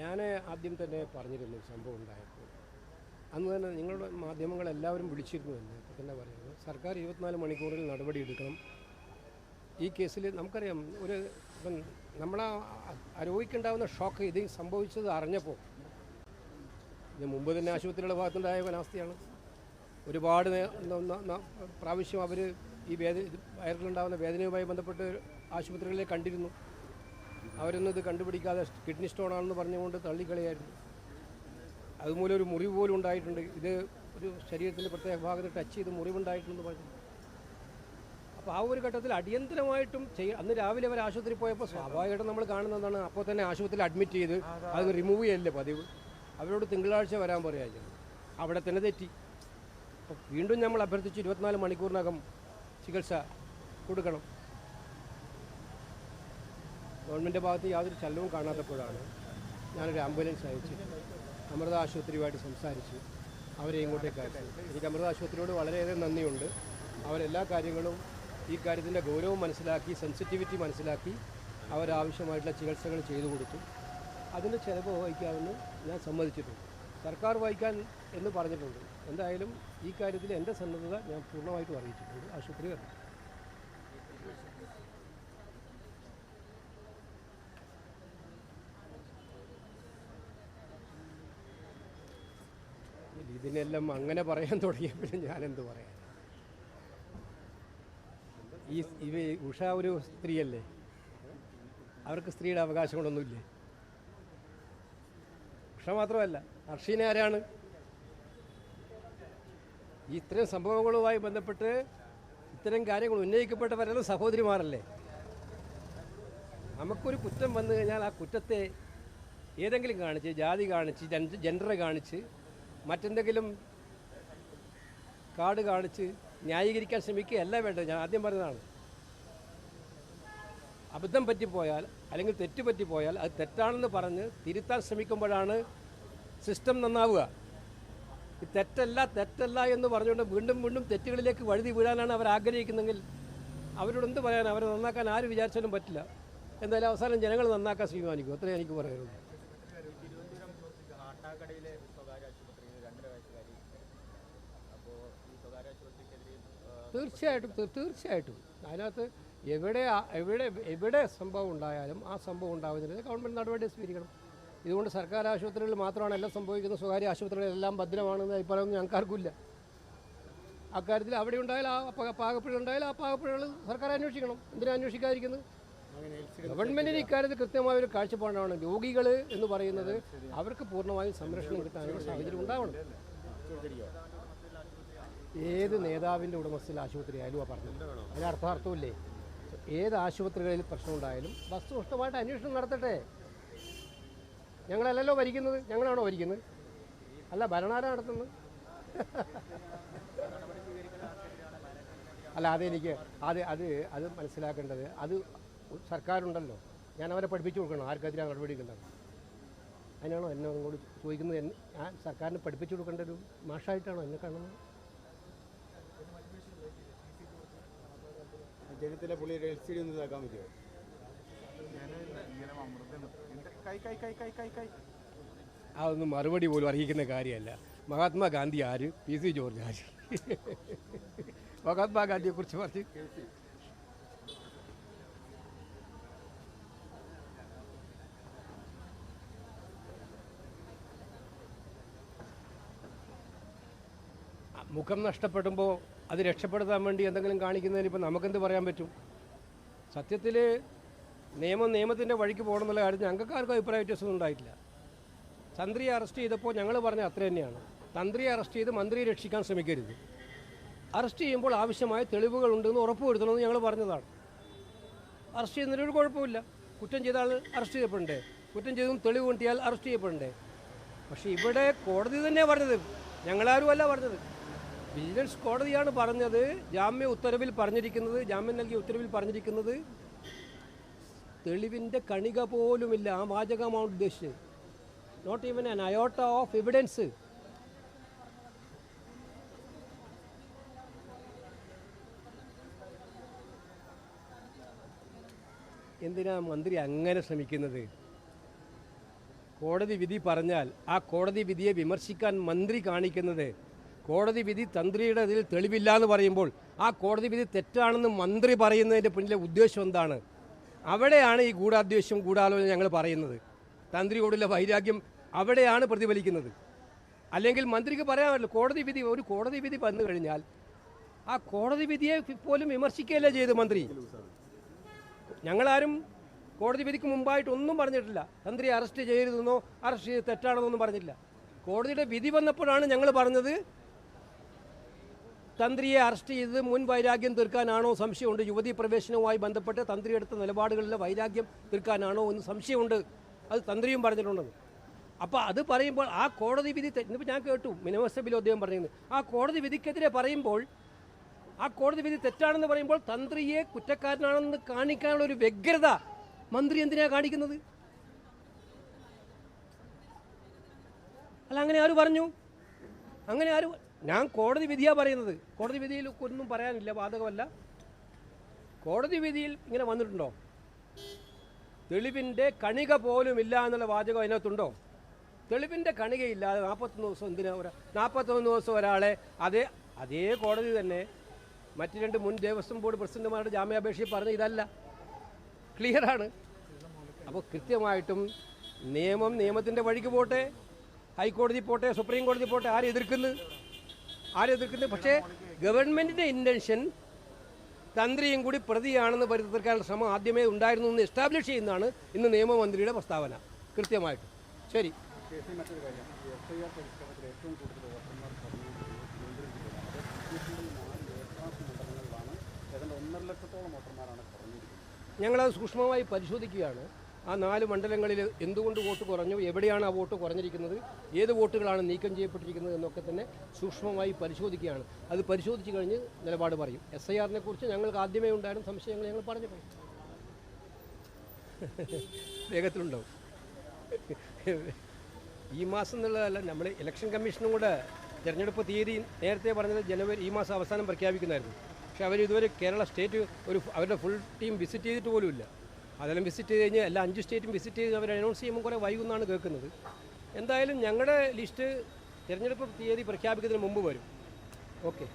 ഞാൻ ആദ്യം തന്നെ പറഞ്ഞിരുന്നു സംഭവം ഉണ്ടായപ്പോൾ. അന്ന് തന്നെ നിങ്ങളുടെ മാധ്യമങ്ങളെല്ലാവരും വിളിച്ചിരുന്നു എന്ന് ഇപ്പം തന്നെ പറയുന്നത് സർക്കാർ ഇരുപത്തിനാല് മണിക്കൂറിൽ നടപടി എടുക്കണം. ഈ കേസിൽ നമുക്കറിയാം ഒരു ഇപ്പം നമ്മളെ ആരോഗ്യക്കുണ്ടാകുന്ന ഷോക്ക് ഇത് സംഭവിച്ചത് അറിഞ്ഞപ്പോൾ. ഇത് മുമ്പ് തന്നെ ആശുപത്രിയുടെ ഭാഗത്തുണ്ടായ അനാസ്ഥയാണ് ഒരുപാട് പ്രാവശ്യം അവർ ഈ വേദന വയറിലുണ്ടാകുന്ന വേദനയുമായി ബന്ധപ്പെട്ട് ആശുപത്രികളെ കണ്ടിരുന്നു. അവരൊന്നും ഇത് കണ്ടുപിടിക്കാതെ കിഡ്നി സ്റ്റോൺ ആണെന്ന് പറഞ്ഞുകൊണ്ട് തള്ളിക്കളിയായിരുന്നു. അതുമൂലം ഒരു മുറിവ് പോലും ഉണ്ടായിട്ടുണ്ട്. ഇത് ഒരു ശരീരത്തിന്റെ പ്രത്യേക ഭാഗത്ത് ടച്ച് ചെയ്ത് മുറിവുണ്ടായിട്ടുണ്ടെന്ന് പറഞ്ഞു. അപ്പോൾ ആ ഒരു ഘട്ടത്തിൽ അടിയന്തരമായിട്ടും ചെയ്യ അന്ന് രാവിലെ അവർ ആശുപത്രി പോയപ്പോൾ സ്വാഭാവികമായിട്ടും നമ്മൾ കാണുന്നതാണ്. അപ്പോൾ തന്നെ ആശുപത്രിയിൽ അഡ്മിറ്റ് ചെയ്ത് അത് റിമൂവ് ചെയ്യല്ലേ പതിവ്. അവരോട് തിങ്കളാഴ്ച വരാൻ പറയായിരുന്നു. അവിടെ തന്നെ തെറ്റി. അപ്പോൾ വീണ്ടും നമ്മൾ അഭ്യർത്ഥിച്ച് ഇരുപത്തിനാല് മണിക്കൂറിനകം ചികിത്സ കൊടുക്കണം. ഗവൺമെന്റ് ഭാഗത്ത് യാതൊരു ചലനവും കാണാത്തപ്പോഴാണ് ഞാനൊരു ആംബുലൻസ് അയച്ച് അമൃത ആശുപത്രിയുമായിട്ട് സംസാരിച്ച് അവരെ ഇങ്ങോട്ടേക്ക് അയച്ചു എനിക്ക് അമൃത ആശുപത്രിയോട് വളരെയേറെ നന്ദിയുണ്ട്. അവരെല്ലാ കാര്യങ്ങളും ഈ കാര്യത്തിന്റെ ഗൗരവം മനസ്സിലാക്കി സെൻസിറ്റിവിറ്റി മനസ്സിലാക്കി അവരാവശ്യമായിട്ടുള്ള ചികിത്സകൾ ചെയ്തു കൊടുത്തു. അതിന്റെ ചിലവ് വഹിക്കാമെന്ന് ഞാൻ സമ്മതിച്ചിട്ടുണ്ട്. സർക്കാർ വഹിക്കാൻ എന്ന് പറഞ്ഞിട്ടുണ്ട്. എന്തായാലും ഈ കാര്യത്തിൽ എന്റെ സന്നദ്ധത ഞാൻ പൂർണമായിട്ടും അറിയിച്ചിട്ടുണ്ട്. ആശുപത്രി അറിയിച്ചു ഇതിനെല്ലാം അങ്ങനെ പറയാൻ തുടങ്ങിയപ്പോൾ ഞാനെന്ത് പറയാം ഈ ഇവ ഉഷ ഒരു സ്ത്രീയല്ലേ? അവർക്ക് സ്ത്രീയുടെ അവകാശങ്ങളൊന്നുമില്ലേ? ഉഷ മാത്രമല്ല അർഷീന ആരാണ്? ഇത്തരം സംഭവങ്ങളുമായി ബന്ധപ്പെട്ട് ഇത്തരം കാര്യങ്ങൾ ഉന്നയിക്കപ്പെട്ടവരെല്ലാം സഹോദരിമാരല്ലേ? നമുക്കൊരു കുറ്റം വന്നു കഴിഞ്ഞാൽ ആ കുറ്റത്തെ ഏതെങ്കിലും കാണിച്ച് ജാതി കാണിച്ച് ജെൻഡർ കാണിച്ച് മറ്റെന്തെങ്കിലും കാട് കാണിച്ച് ന്യായീകരിക്കാൻ ശ്രമിക്കുകയല്ല വേണ്ടത്. ഞാൻ ആദ്യം പറഞ്ഞതാണ്. അബദ്ധം പറ്റിപ്പോയാൽ അല്ലെങ്കിൽ തെറ്റ് പറ്റിപ്പോയാൽ അത് തെറ്റാണെന്ന് പറഞ്ഞ് തിരുത്താൻ ശ്രമിക്കുമ്പോഴാണ് സിസ്റ്റം നന്നാവുക. ഈ തെറ്റല്ല തെറ്റല്ല എന്ന് പറഞ്ഞുകൊണ്ട് വീണ്ടും വീണ്ടും തെറ്റുകളിലേക്ക് വഴുതി വീഴാനാണ് അവർ ആഗ്രഹിക്കുന്നതെങ്കിൽ അവരോട് എന്ത് പറയാൻ അവരെ നന്നാക്കാൻ ആര് വിചാരിച്ചാലും പറ്റില്ല. എന്തായാലും അവസാനം ജനങ്ങൾ നന്നാക്കാൻ തീരുമാനിക്കും. അത്രേ എനിക്ക് പറയുള്ളൂ കാട്ടാക്കടയിലെ സ്വകാര്യ ആശുപത്രിയിൽ രണ്ടര വയസ്സുകാരി അപ്പോൾ ഈ സ്വകാര്യ ആശുപത്രിക്കെതിരെ തീർച്ചയായിട്ടും തീർച്ചയായിട്ടും. അതിനകത്ത് എവിടെ എവിടെ എവിടെ സംഭവം ഉണ്ടായാലും ആ സംഭവം ഉണ്ടാകുന്നതിന് ഗവൺമെന്റ് നടപടി സ്വീകരിക്കണം. ഇതുകൊണ്ട് സർക്കാർ ആശുപത്രികളിൽ മാത്രമാണ് എല്ലാം സംഭവിക്കുന്നത്. സ്വകാര്യ ആശുപത്രികളെല്ലാം ഭദ്രമാണെന്ന് അഭിപ്രായമൊന്നും ഞങ്ങൾക്കാർക്കില്ല അക്കാര്യത്തിൽ അവിടെ ഉണ്ടായാൽ ആ പാകപ്പുഴ പാകപ്പിഴ ഉണ്ടായാൽ ആ പാകപ്പിഴകൾ സർക്കാർ അന്വേഷിക്കണം. എന്തിനാ അന്വേഷിക്കാതിരിക്കുന്നത്? ഗവൺമെന്റിന് ഇക്കാര്യത്തിൽ കൃത്യമായ ഒരു കാഴ്ചപ്പാടാണ്. രോഗികൾ എന്ന് പറയുന്നത് അവർക്ക് പൂർണമായും സംരക്ഷണം കിട്ടാനുള്ള സാഹചര്യം ഉണ്ടാവണം. ഏത് നേതാവിന്റെ ഉടമസ്ഥയിൽ ആശുപത്രി ആയാലും ആ പറഞ്ഞു അതിന് അർത്ഥാർത്ഥമില്ലേ ഏത് ആശുപത്രികളിൽ പ്രശ്നമുണ്ടായാലും വസ്തുനിഷ്ഠമായിട്ട് അന്വേഷണം നടത്തട്ടെ. ഞങ്ങളല്ലല്ലോ ഭരിക്കുന്നത്? ഞങ്ങളാണോ ഭരിക്കുന്നത്? അല്ല ഭരണാര നടത്തുന്നത്? അല്ല അതെനിക്ക് അത് അത് അത് മനസ്സിലാക്കേണ്ടത് അത് സർക്കാരുണ്ടല്ലോ. ഞാൻ അവരെ പഠിപ്പിച്ചു കൊടുക്കണം. ആർക്കെതിരാണ് നടപടിക്കുന്നത് അതിനാണോ എന്നെ അങ്ങോട്ട് ചോദിക്കുന്നത്? ഞാൻ സർക്കാരിന് പഠിപ്പിച്ചു കൊടുക്കേണ്ട ഒരു മാഷായിട്ടാണോ എന്നെ കാണുന്നത്? ജനത്തിലെ പുള്ളി എൽ സി ഡി ഒന്ന് ഇതാക്കാൻ പറ്റുമോ? അതൊന്നും മറുപടി പോലും അറിയിക്കുന്ന കാര്യമല്ല. മഹാത്മാഗാന്ധി ആര്? പി സി ജോർജ് ആര്? മഹാത്മാഗാന്ധിയെക്കുറിച്ച് പറഞ്ഞ് മുഖം നഷ്ടപ്പെടുമ്പോൾ അത് രക്ഷപ്പെടുത്താൻ വേണ്ടി എന്തെങ്കിലും കാണിക്കുന്നതിന് ഇപ്പം നമുക്കെന്ത് പറയാൻ പറ്റും? സത്യത്തിൽ നിയമം നിയമത്തിന്റെ വഴിക്ക് പോകണം എന്നുള്ള കാര്യത്തിൽ ഞങ്ങൾക്ക് അഭിപ്രായ വ്യത്യാസമൊന്നും ഉണ്ടായിട്ടില്ല. തന്ത്രിയെ അറസ്റ്റ് ചെയ്തപ്പോൾ ഞങ്ങൾ പറഞ്ഞ അത്ര തന്നെയാണ്. തന്ത്രിയെ അറസ്റ്റ് ചെയ്ത് മന്ത്രിയെ രക്ഷിക്കാൻ ശ്രമിക്കരുത്. അറസ്റ്റ് ചെയ്യുമ്പോൾ ആവശ്യമായ തെളിവുകൾ ഉണ്ടെന്ന് ഉറപ്പുവരുത്തണമെന്ന് ഞങ്ങൾ പറഞ്ഞതാണ്. അറസ്റ്റ് ചെയ്യുന്നതിന് ഒരു കുഴപ്പമില്ല. കുറ്റം ചെയ്ത ആൾ അറസ്റ്റ് ചെയ്യപ്പെടണ്ടേ? കുറ്റം ചെയ്തും തെളിവ് കിട്ടിയാൽ അറസ്റ്റ് ചെയ്യപ്പെടണ്ടേ? പക്ഷേ ഇവിടെ കോടതി തന്നെ പറഞ്ഞത്. ഞങ്ങളാരും അല്ല പറഞ്ഞത്. വിജിലൻസ് കോടതിയാണ് പറഞ്ഞത്. ജാമ്യ ഉത്തരവിൽ പറഞ്ഞിരിക്കുന്നത് ജാമ്യം നൽകിയ ഉത്തരവിൽ പറഞ്ഞിരിക്കുന്നത് തെളിവിന്റെ കണിക പോലുമില്ല. ആ വാചകമാണ് ഉദ്ദേശിച്ചത്. Not even an iota of evidence എന്തിനാ മന്ത്രി അങ്ങനെ ശ്രമിക്കുന്നത്? കോടതി വിധി പറഞ്ഞാൽ ആ കോടതി വിധിയെ വിമർശിക്കാൻ മന്ത്രി കാണിക്കുന്നത് കോടതി വിധി തന്ത്രിയുടെ ഇതിൽ തെളിവില്ല എന്ന് പറയുമ്പോൾ ആ കോടതി വിധി തെറ്റാണെന്ന് മന്ത്രി പറയുന്നതിന്റെ പിന്നിലെ ഉദ്ദേശം എന്താണ്? അവിടെയാണ് ഈ ഗൂഢാദ്വേഷം ഗൂഢാലോചന ഞങ്ങൾ പറയുന്നത്. തന്ത്രിയോടുള്ള വൈരാഗ്യം അവിടെയാണ് പ്രതിഫലിക്കുന്നത്. അല്ലെങ്കിൽ മന്ത്രിക്ക് പറയാമല്ലോ കോടതി വിധി ഒരു കോടതി വിധി വന്നു കഴിഞ്ഞാൽ ആ കോടതി വിധിയെ പോലും വിമർശിക്കുകയല്ലേ ചെയ്ത് മന്ത്രി? ഞങ്ങളാരും കോടതി വിധിക്ക് മുമ്പായിട്ട് ഒന്നും പറഞ്ഞിട്ടില്ല. തന്ത്രി അറസ്റ്റ് ചെയ്യരുതെന്നോ അറസ്റ്റ് ചെയ്ത് തെറ്റാണെന്നൊന്നും പറഞ്ഞില്ല കോടതിയുടെ വിധി വന്നപ്പോഴാണ് ഞങ്ങൾ പറഞ്ഞത് തന്ത്രിയെ അറസ്റ്റ് ചെയ്തത് മുൻ വൈരാഗ്യം തീർക്കാനാണോ സംശയമുണ്ട്? യുവതി പ്രവേശനവുമായി ബന്ധപ്പെട്ട് തന്ത്രി എടുത്ത നിലപാടുകളിലെ വൈരാഗ്യം തീർക്കാനാണോ എന്ന് സംശയമുണ്ട്. അത് തന്ത്രിയും പറഞ്ഞിട്ടുണ്ടെന്ന് അപ്പോൾ അത് പറയുമ്പോൾ ആ കോടതി വിധി ഇന്നിപ്പോൾ ഞാൻ കേട്ടു മിനിമസ ബില്ല് അദ്ദേഹം പറഞ്ഞിരുന്നു. ആ കോടതി വിധിക്കെതിരെ പറയുമ്പോൾ ആ കോടതി വിധി തെറ്റാണെന്ന് പറയുമ്പോൾ തന്ത്രിയെ കുറ്റക്കാരനാണെന്ന് കാണിക്കാനുള്ള ഒരു വ്യഗ്രത മന്ത്രി എന്തിനാണ് കാണിക്കുന്നത്? അല്ല അങ്ങനെ ആര് പറഞ്ഞു? അങ്ങനെ ആര് ഞാൻ കോടതി വിധിയാണ് പറയുന്നത്. കോടതി വിധിയിൽ ഒന്നും പറയാനില്ല ബാധകമല്ല കോടതി വിധിയിൽ ഇങ്ങനെ വന്നിട്ടുണ്ടോ? തെളിവിന്റെ കണിക പോലും ഇല്ല എന്നുള്ള വാചകം അതിനകത്തുണ്ടോ? തെളിവിന്റെ കണികയില്ലാതെ നാൽപ്പത്തൊന്ന് ദിവസം എന്തിനാ ഒരാ നാൽപ്പത്തൊന്ന് ദിവസം ഒരാളെ അതേ അതേ കോടതി തന്നെ മറ്റു രണ്ട് മുൻ ദേവസ്വം ബോർഡ് പ്രസിഡന്റുമാരുടെ ജാമ്യാപേക്ഷയിൽ പറഞ്ഞ ഇതല്ല. ക്ലിയറാണ്. അപ്പോൾ കൃത്യമായിട്ടും നിയമം നിയമത്തിന്റെ വഴിക്ക് പോട്ടെ ഹൈക്കോടതി പോട്ടെ സുപ്രീം കോടതി പോട്ടെ ആരെ എതിർക്കുന്നു? ആരും എതിർക്കുന്നു പക്ഷേ ഗവൺമെന്റിന്റെ ഇന്റൻഷൻ തന്ത്രിയും കൂടി പ്രതിയാണെന്ന് പരിതീർക്കാനുള്ള ശ്രമം ആദ്യമേ ഉണ്ടായിരുന്നു എന്ന് എസ്റ്റാബ്ലിഷ് ചെയ്യുന്നതാണ് ഇന്ന് നിയമമന്ത്രിയുടെ പ്രസ്താവന. കൃത്യമായിട്ട്. ശരി. ഞങ്ങളത് സൂക്ഷ്മമായി പരിശോധിക്കുകയാണ്. ആ നാല് മണ്ഡലങ്ങളിൽ എന്തുകൊണ്ട് വോട്ട് കുറഞ്ഞു? എവിടെയാണ് ആ വോട്ട് കുറഞ്ഞിരിക്കുന്നത്? ഏത് വോട്ടുകളാണ് നീക്കം ചെയ്യപ്പെട്ടിരിക്കുന്നത് എന്നൊക്കെ തന്നെ സൂക്ഷ്മമായി പരിശോധിക്കുകയാണ്. അത് പരിശോധിച്ച് കഴിഞ്ഞ് നിലപാട് പറയും. എസ് ഐ ആറിനെ കുറിച്ച് ഞങ്ങൾക്ക് ആദ്യമേ ഉണ്ടായിരുന്ന സംശയങ്ങൾ ഞങ്ങൾ പറഞ്ഞു പോയി. വേഗത്തിലുണ്ടാവും. ഈ മാസം എന്നുള്ളതല്ല നമ്മൾ ഇലക്ഷൻ കമ്മീഷനും കൂടെ തിരഞ്ഞെടുപ്പ് തീയതി നേരത്തെ പറഞ്ഞത് ജനുവരി ഈ മാസം അവസാനം പ്രഖ്യാപിക്കുന്നതായിരുന്നു. പക്ഷേ അവർ ഇതുവരെ കേരള സ്റ്റേറ്റ് ഒരു അവരുടെ ഫുൾ ടീം വിസിറ്റ് ചെയ്തിട്ട് പോലുമില്ല. അതെല്ലാം വിസിറ്റ് ചെയ്ത് കഴിഞ്ഞാൽ എല്ലാ അഞ്ച് സ്റ്റേറ്റും വിസിറ്റ് ചെയ്ത് അവർ അനൗൺസ് ചെയ്യുമ്പോൾ കുറേ വൈകുന്നാണ് കേൾക്കുന്നത്. എന്തായാലും ഞങ്ങളുടെ ലിസ്റ്റ് തിരഞ്ഞെടുപ്പ് തീയതി പ്രഖ്യാപിക്കുന്നതിന് മുമ്പ് വരും. ഓക്കെ